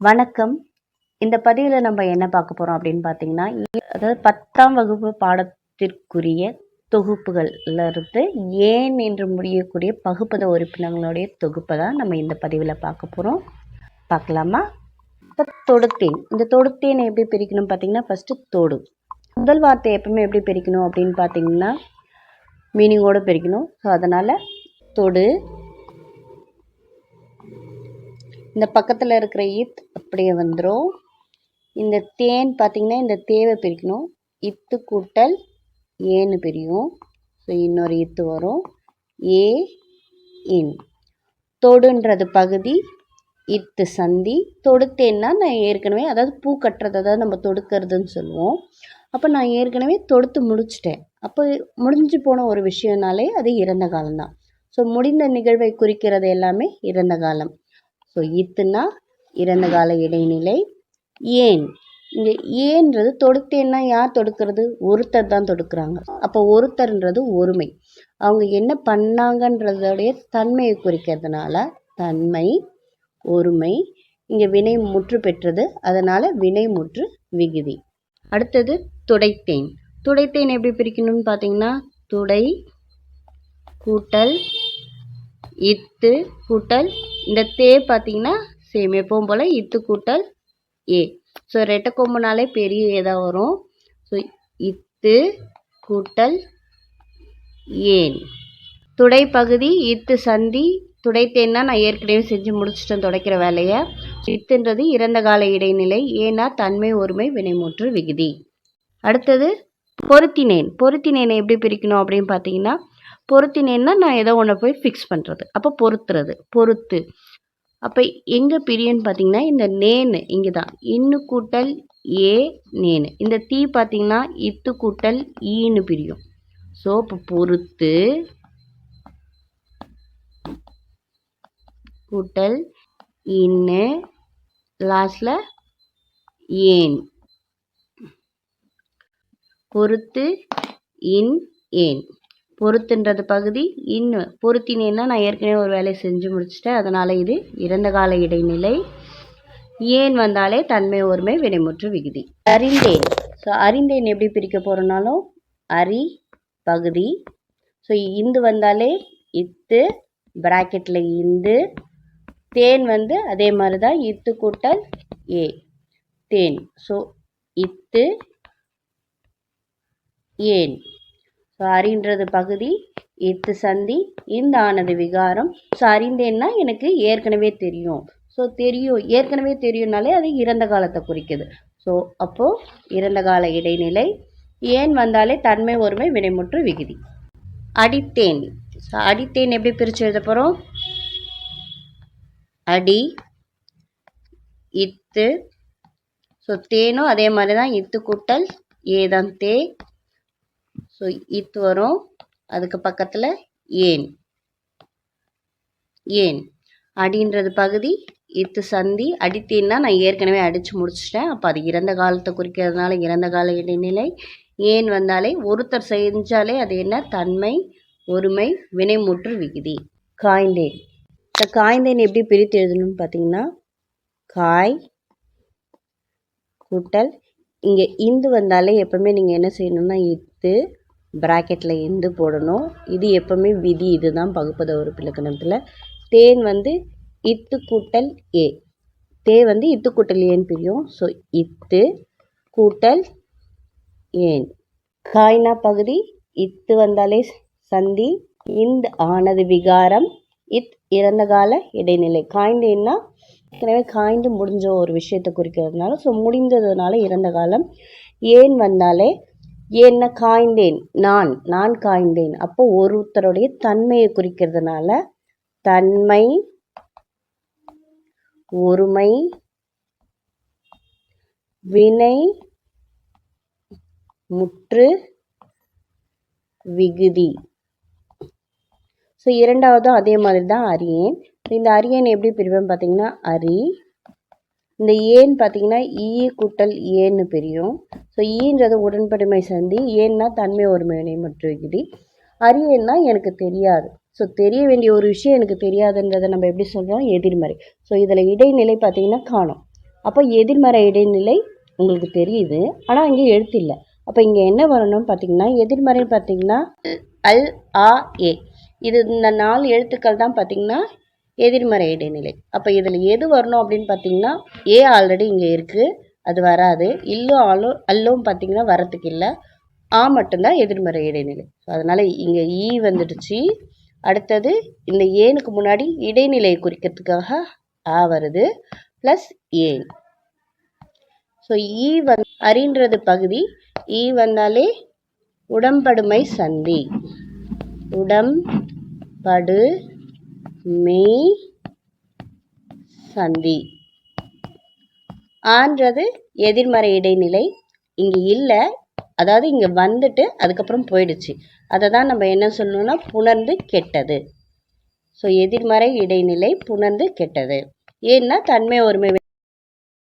வணக்கம். இந்த பதிவில் நம்ம என்ன பார்க்க போகிறோம் அப்படின்னு பார்த்தீங்கன்னா அதாவது பத்தாம் வகுப்பு பாடத்திற்குரிய தொகுப்புகள்ல இருந்து ஏன் என்று முடியக்கூடிய பகுப்பத உறுப்பினர்களுடைய தொகுப்பை தான் நம்ம இந்த பதிவில் பார்க்க போகிறோம் பார்க்கலாமா? இப்போ தொடுத்தேன். இந்த தொடுத்தேனை எப்படி பிரிக்கணும் பார்த்தீங்கன்னா ஃபஸ்ட்டு தொடு. முதல் வார்த்தை எப்பவுமே எப்படி பிரிக்கணும் அப்படின்னு பார்த்தீங்கன்னா மீனிங்கோடு பிரிக்கணும். ஸோ அதனால் தொடு. இந்த பக்கத்தில் இருக்கிற இத் அப்படியே வந்துடும் இந்த தேன் பார்த்திங்கன்னா இந்த தேவை பிரிக்கணும். இத்து கூட்டல் ஏன்னு பிரியும். ஸோ இன்னொரு இத்து வரும். ஏ இன். தொடுன்றது பகுதி இத்து சந்தி. தொடுத்தேன்னா நான் ஏற்கனவே அதாவது பூ கட்டுறது அதாவது நம்ம தொடுக்கிறதுன்னு சொல்லுவோம். அப்போ நான் ஏற்கனவே தொடுத்து முடிச்சிட்டேன். அப்போ முடிஞ்சு போன ஒரு விஷயம்னாலே அது இறந்த காலம்தான். ஸோ முடிந்த நிகழ்வை குறிக்கிறது எல்லாமே இறந்த காலம். ஸோ இத்துனா இறந்த கால இடைநிலை. ஏன்? இங்கே ஏன்றது தொடுத்தேன்னா யார் தொடுக்கிறது? ஒருத்தர் தான் தொடுக்கிறாங்க. அப்போ ஒருத்தர்ன்றது ஒருமை. அவங்க என்ன பண்ணாங்கன்றதோடைய தன்மையை குறிக்கிறதுனால தன்மை ஒருமை இங்கே வினை முற்று பெற்றது. அதனால் வினை முற்று விகுதி. அடுத்தது துடைத்தேன். துடைத்தேன் எப்படி பிரிக்கணும்னு பார்த்தீங்கன்னா துடை கூட்டல் இத்து கூட்டல். இந்த தே பார்த்தீங்கன்னா சேம். எப்பவும் போல் இத்து கூட்டல் ஏ. ஸோ ரெட்டை கொம்புனாலே பெரிய ஏதா வரும். ஸோ இத்து கூட்டல் ஏன். துடை பகுதி இத்து சந்தி. துடைத்தேன்னா நான் ஏற்கனவே செஞ்சு முடிச்சிட்டேன் துடைக்கிற வேலையை. இத்துன்றது இறந்த கால இடைநிலை ஏன்னா தன்மை ஒருமை வினைமூற்று விகுதி. அடுத்தது பொருத்தினேன். பொருத்தினேனை எப்படி பிரிக்கணும் அப்படின்னு பார்த்தீங்கன்னா பொருத்தினேன்னா நான் ஏதோ ஒன்று போய் ஃபிக்ஸ் பண்ணுறது அப்போ பொருத்துறது. பொறுத்து. அப்போ எங்கே பிரியன்னு பார்த்தீங்கன்னா இந்த நேனு இங்கே தான் இன்னு கூட்டல் ஏ நேனு. இந்த தீ பார்த்தீங்கன்னா இத்து கூட்டல் ஈன்னு பிரியும். ஸோ இப்போ பொறுத்து கூட்டல் இன்னு லாஸ்டில் ஏன். பொறுத்து இன் ஏன். பொருத்துன்றது பகுதி. இன்னும் பொருத்தினேன்னா நான் ஏற்கனவே ஒரு வேலையை செஞ்சு முடிச்சிட்டேன். அதனால் இது இறந்த கால இடைநிலை. ஏன் வந்தாலே தன்மை ஒருமை வினைமுற்று விகுதி. அறிந்தேன். ஸோ அறிந்தேன் எப்படி பிரிக்க போகிறோனாலும் அரி பகுதி. ஸோ இந்து வந்தாலே இத்து ப்ராக்கெட்டில் இந்து. தேன் வந்து அதே மாதிரி தான் இத்து கூட்டல் ஏ. தேன். ஸோ இத்து ஏன். ஸோ அறின்றது பகுதி இத்து சந்தி இந்த ஆனது விகாரம். ஸோ அறிந்தேன்னா எனக்கு ஏற்கனவே தெரியும். ஸோ தெரியும். ஏற்கனவே தெரியும்னாலே அது இறந்த காலத்தை குறிக்குது. ஸோ அப்போது இறந்த கால இடைநிலை ஏன் வந்தாலே தன்மை ஒருமை வினைமுற்று விகுதி. அடித்தேன். ஸோ அடித்தேன் எப்படி பிரித்து எழுத போகிறோம் அடி இத்து. ஸோ தேனும் அதே மாதிரி தான் இத்து கூட்டல் ஏதான் தே. ஸோ இத்து வரும். அதுக்கு பக்கத்தில் ஏன். ஏன். அடின்றது பகுதி இத்து சந்தி அடித்தேன்னா நான் ஏற்கனவே அடித்து முடிச்சிட்டேன். அப்போ அது இறந்த காலத்தை குறிக்கிறதுனால இறந்த கால இடைநிலை. ஏன் வந்தாலே ஒருத்தர் செஞ்சாலே அது என்ன? தன்மை ஒருமை வினைமுற்று விகுதி. காய்ந்தேன். இந்த காய்ந்தேன் எப்படி பிரித்து எழுதணும்னு பார்த்தீங்கன்னா காய் கூட்டல். இங்கே இந்து வந்தாலே எப்போவுமே நீங்கள் என்ன செய்யணும்னா இத்து ப்ராக்கெட்டில் எந்து போடணும். இது எப்போவுமே விதி இதுதான் பகுப்பத உறுப்பிலக்கணத்தில் தேன் வந்து இத்து கூட்டல் ஏ. தே வந்து இத்து கூட்டல் ஏன்னு பிரியும். ஸோ இத்து கூட்டல் ஏன். காய்னா பகுதி இத்து வந்தாலே சந்தி. இந்த ஆனது விகாரம் இத் இறந்த கால இடைநிலை. காய்ந்தேன்னா ஏற்கனவே காய்ந்து முடிஞ்ச ஒரு விஷயத்தை குறிக்கிறதுனால ஸோ முடிந்ததுனால இறந்த காலம். ஏன் வந்தாலே என்ன காய்ந்தேன்? நான் நான் காய்ந்தேன். அப்போ ஒருத்தருடைய தன்மையை குறிக்கிறதுனால தன்மை ஒருமை வினை முற்று விகுதி. ஸோ இரண்டாவதும் அதே மாதிரி தான் அரியேன். இந்த அரியேன் எப்படி பிரிவேன் பார்த்தீங்கன்னா அரி. இந்த ஏன் பார்த்தீங்கன்னா ஈ கூட்டல் ஏன்னு பிரியும். ஸோ ஈன்றது உடன்படுமை சந்தி ஏன்னா தன்மை ஒருமையினை மற்றும் விகுதி அரியன்னா எனக்கு தெரியாது. ஸோ தெரிய வேண்டிய ஒரு விஷயம் எனக்கு தெரியாதுன்றதை நம்ம எப்படி சொல்கிறோம் எதிர்மறை. ஸோ இதில் இடைநிலை பார்த்தீங்கன்னா காணும். அப்போ எதிர்மறை இடைநிலை உங்களுக்கு தெரியுது. ஆனால் இங்கே எழுத்து இல்லை. அப்போ இங்கே என்ன வரணும்னு பார்த்தீங்கன்னா எதிர்மறை பார்த்தீங்கன்னா அல் ஆ ஏ. இது இந்த நாலு எழுத்துக்கள் தான் பார்த்தீங்கன்னா எதிர்மறை இடைநிலை. அப்போ இதில் எது வரணும் அப்படின்னு பார்த்தீங்கன்னா ஏ ஆல்ரெடி இங்கே இருக்குது அது வராது. இல்லும் ஆலும் அல்லும் பார்த்தீங்கன்னா வரத்துக்கு இல்லை. ஆ மட்டும்தான் எதிர்மறை இடைநிலை. ஸோ அதனால் இங்கே ஈ e வந்துடுச்சு. அடுத்தது இந்த ஏனுக்கு முன்னாடி இடைநிலையை குறிக்கிறதுக்காக ஆ வருது. ப்ளஸ் ஏன் ஸோ ஈ வந் அறின்றது பகுதி. ஈ வந்தாலே உடம்படுமை சந்தி. உடம்படு மெய் சந்தி. ஆன்றது எதிர்மறை இடைநிலை. இங்கே இல்லை. அதாவது இங்கே வந்துட்டு அதுக்கப்புறம் போயிடுச்சு. அதை தான் நம்ம என்ன சொல்லணும்னா புணர்ந்து கெட்டது. ஸோ எதிர்மறை இடைநிலை புணர்ந்து கெட்டது. ஏன்னா தன்மை ஒருமை